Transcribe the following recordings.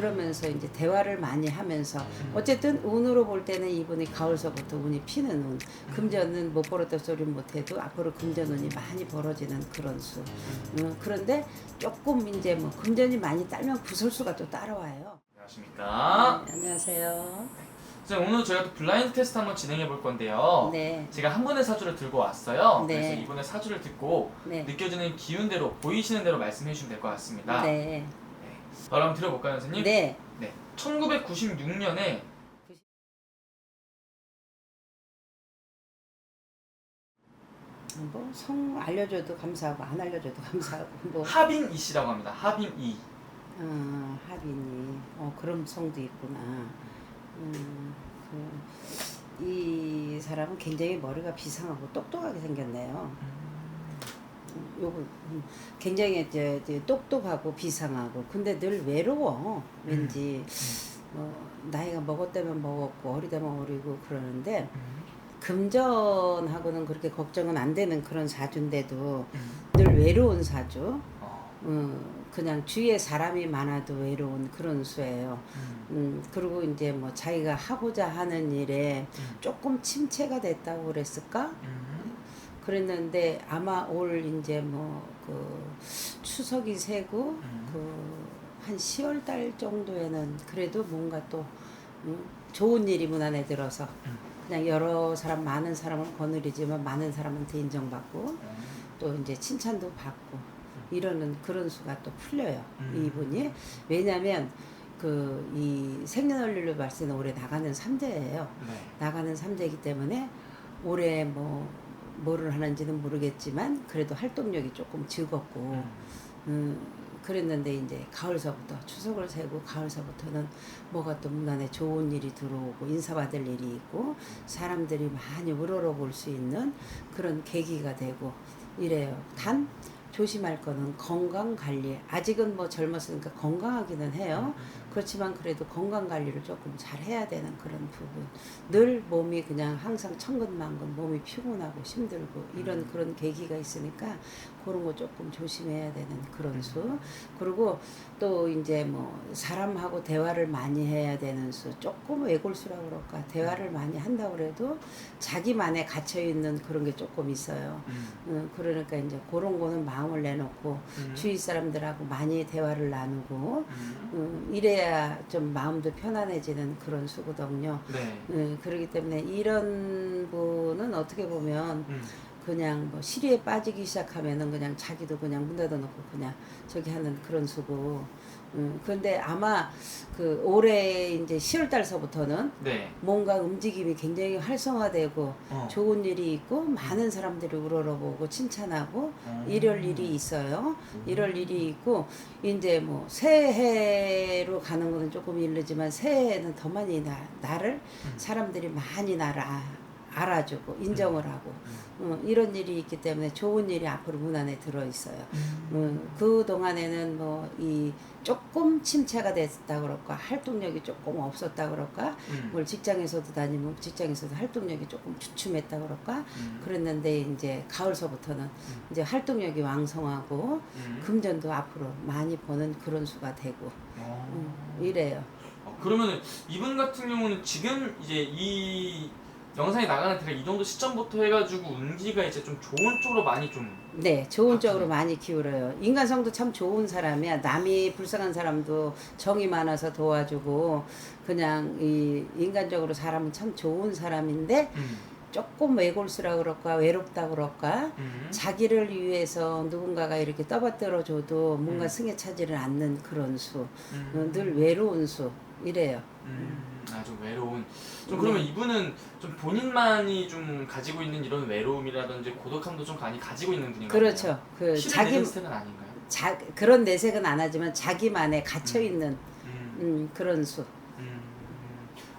그러면서 이제 대화를 많이 하면서 어쨌든 운으로 볼 때는 이분이 가을서부터 운이 피는 운 금전은 못 벌었다 소리 못해도 앞으로 금전운이 많이 벌어지는 그런 수 음, 그런데 조금 이제 뭐 금전이 많이 딸면 구설수가 또 따라와요 안녕하십니까. 네, 안녕하세요 선생님, 오늘 저희가 또 블라인드 테스트 한번 진행해 볼 건데요. 네, 제가 한 분의 사주를 들고 왔어요. 네. 그래서 이분의 사주를 듣고 네, 느껴지는 기운대로 보이시는 대로 말씀해 주시면 될 것 같습니다. 네, 바로 한번 들어볼까요, 선생님? 네. 네. 1996년에 뭐 성 알려줘도 감사하고 안 알려줘도 감사하고 뭐 하빈 이 씨라고 합니다. 하빈 이. 어, 하빈이 어 그런 성도 있구나. 음, 그, 이 사람은 굉장히 머리가 비상하고 똑똑하게 생겼네요. 음, 요거 음, 굉장히 이제, 이제 똑똑하고 비상하고 근데 늘 외로워 왠지 뭐 나이가 먹었다면 먹었고 어리다면 어리고 그러는데 금전하고는 그렇게 걱정은 안 되는 그런 사주인데도 늘 외로운 사주. 어. 음, 그냥 주위에 사람이 많아도 외로운 그런 수예요. 음, 그리고 이제 뭐 자기가 하고자 하는 일에 조금 침체가 됐다고 그랬을까? 그랬는데 아마 올 이제 뭐 그 추석이 세고 그한 10월 달 정도에는 그래도 뭔가 또 음, 좋은 일이 문 안에 들어서 음. 그냥 여러 사람 많은 사람을 거느리지만 많은 사람한테 인정받고 또 이제 칭찬도 받고 이러는 그런 수가 또 풀려요 음. 이분이 왜냐하면 그 이 생년월일로 봤을 때는 올해 나가는 삼재예요 네. 나가는 삼재이기 때문에 올해 뭐 뭐를 하는지는 모르겠지만 그래도 활동력이 조금 즐겁고 음, 그랬는데 이제 가을서부터 추석을 세고 가을서부터는 뭐가 또 문안에 좋은 일이 들어오고 인사받을 일이 있고 사람들이 많이 우러러볼 수 있는 그런 계기가 되고 이래요. 단 조심할 거는 건강 관리. 아직은 뭐 젊었으니까 건강하기는 해요. 그렇지만 그래도 건강 관리를 조금 잘 해야 되는 그런 부분. 늘 몸이 그냥 항상 천근만근 몸이 피곤하고 힘들고 이런 그런 계기가 있으니까 그런 거 조금 조심해야 되는 그런 수. 그리고 또 이제 뭐 사람하고 대화를 많이 해야 되는 수. 조금 외골수라고 그럴까. 대화를 많이 한다고 그래도 자기만의 갇혀 있는 그런 게 조금 있어요. 음, 그러니까 이제 그런 거는 마음을 내놓고 주위 사람들하고 많이 대화를 나누고 음, 이래야 좀 마음도 편안해지는 그런 수거든요. 네. 음, 그렇기 때문에 이런 분은 어떻게 보면 그냥 뭐 시리에 빠지기 시작하면은 그냥 자기도 그냥 문 닫아놓고 그냥 저기 하는 그런 수고. 음, 근데 아마 그 올해 이제 10월 달서부터는 네. 뭔가 움직임이 굉장히 활성화되고 어. 좋은 일이 있고 많은 사람들이 우러러보고 칭찬하고 음. 이럴 일이 있어요. 이럴 일이 있고 이제 뭐 새해로 가는 거는 조금 이르지만 새해에는 더 많이 나, 나를 음. 사람들이 많이 아, 알아주고 인정을 하고 음. 어, 이런 일이 있기 때문에 좋은 일이 앞으로 문 안에 들어 있어요. 음, 그 동안에는 뭐 이 조금 침체가 됐다 그럴까 활동력이 조금 없었다 그럴까 음. 뭘 직장에서도 다니면 직장에서도 활동력이 조금 주춤했다 그럴까 음. 그랬는데 이제 가을서부터는 이제 활동력이 왕성하고 음. 금전도 앞으로 많이 버는 그런 수가 되고 어. 음, 이래요. 어, 그러면 이분 같은 경우는 지금 이제 이 영상이 나가는 대략 이 정도 시점부터 해가지고 운기가 이제 좀 좋은 쪽으로 많이 좀 네, 좋은 아, 쪽으로 많이 기울어요. 인간성도 참 좋은 사람이야. 남이 불쌍한 사람도 정이 많아서 도와주고 그냥 이 인간적으로 사람은 참 좋은 사람인데 음. 조금 외골수라 그럴까 외롭다 그럴까 음. 자기를 위해서 누군가가 이렇게 떠받들어 줘도 뭔가 음. 승에 차지를 않는 그런 수, 어, 음. 늘 외로운 수 이래요. 음. 아좀 외로운 좀 네. 그러면 이분은 좀 본인만이 좀 가지고 있는 이런 외로움이라든지 고독함도 좀 많이 가지고 있는 분인가요? 그렇죠. 그 자기 자기 스타일은 아닌가요? 자, 그런 내색은 안 하지만 자기만의 갇혀 있는 음. 음, 그런 수. 음.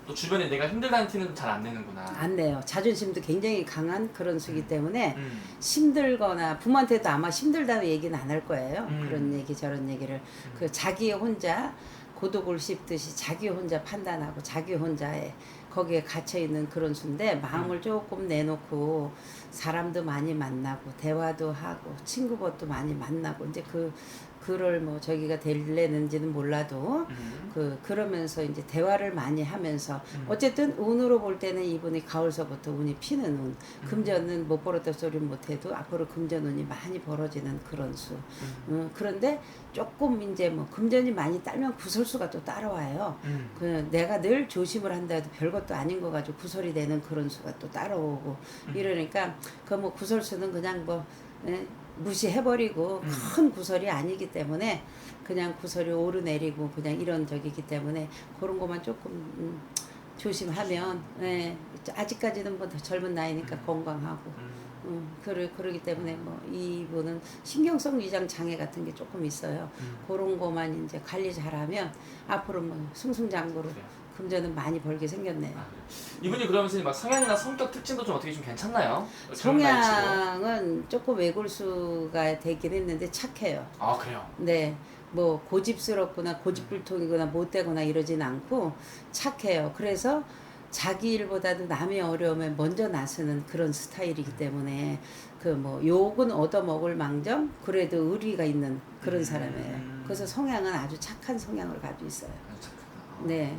또 주변에 내가 힘들다는 티는 잘 안 내는구나. 안 내요. 자존심도 굉장히 강한 그런 수기 때문에 음. 힘들거나 부모한테도 아마 힘들다고 얘기는 안 할 거예요. 음. 그런 얘기 저런 얘기를 그 자기 혼자 고독을 씹듯이 자기 혼자 판단하고 자기 혼자에 거기에 갇혀 있는 그런 수인데 마음을 조금 내놓고 사람도 많이 만나고 대화도 하고 친구 것도 많이 만나고 이제 그 그럴 뭐 저기가 될래는지는 몰라도 음. 그 그러면서 이제 대화를 많이 하면서 음. 어쨌든 운으로 볼 때는 이분이 가을서부터 운이 피는 운 음. 금전은 못 벌었다 소리 못해도 앞으로 금전 운이 많이 벌어지는 그런 수 음. 음, 그런데 조금 이제 뭐 금전이 많이 딸면 구설수가 또 따라와요 음. 그 내가 늘 조심을 한다 해도 별것도 아닌 거 가지고 구설이 되는 그런 수가 또 따라오고 음. 이러니까 그 뭐 구설수는 그냥 뭐 예, 무시해버리고 음. 큰 구설이 아니기 때문에 그냥 구설이 오르내리고 그냥 이런 적이기 때문에 그런 것만 조금 음, 조심하면 예, 아직까지는 뭐 더 젊은 나이니까 음. 건강하고 음. 음, 그러, 그러기 때문에 뭐 이분은 신경성 위장 장애 같은 게 조금 있어요. 음. 그런 거만 이제 관리 잘하면 앞으로 뭐 승승장구로 금전은 많이 벌게 생겼네요. 아. 이분이 그러면서 막 성향이나 성격 특징도 좀 어떻게 좀 괜찮나요? 성향은 조금 외골수가 되긴 했는데 착해요. 아 그래요. 네. 뭐 고집스럽거나 고집불통이거나 못되거나 이러진 않고 착해요. 그래서 자기 일보다도 남의 어려움에 먼저 나서는 그런 스타일이기 때문에 그 뭐 욕은 얻어먹을 망정 그래도 의리가 있는 그런 음. 사람이에요. 그래서 성향은 아주 착한 성향을 가지고 있어요. 아주 착하다. 네.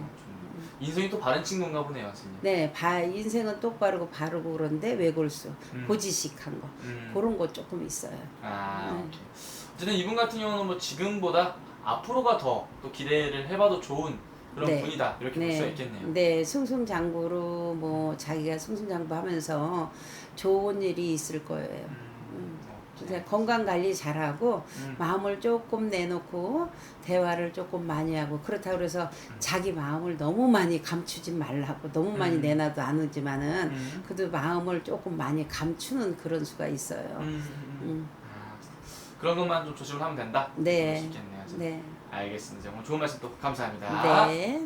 좀 인성이 또 바른 친구인가 보네요, 선생님. 네, 바, 인생은 똑바르고 바르고 그런데 외골수, 음. 고지식한 거 음. 그런 거 조금 있어요. 아, 네. 오케이. 어쨌든 이분 같은 경우는 뭐 지금보다 앞으로가 더 또 기대를 해봐도 좋은 그런 네. 분이다 이렇게 볼 수가 있겠네요. 네, 승승장구로 뭐 자기가 승승장구하면서 좋은 일이 있을 거예요. 음, 건강 관리 잘하고 음. 마음을 조금 내놓고 대화를 조금 많이 하고 그렇다 그래서 자기 마음을 너무 많이 감추지 말라고 너무 많이 음. 내놔도 안 오지만은 음. 그래도 마음을 조금 많이 감추는 그런 수가 있어요. 음, 음, 음. 음. 아, 그런 것만 좀 조심을 하면 된다. 네. 네. 알겠습니다. 오늘 좋은 말씀 또 감사합니다. 네.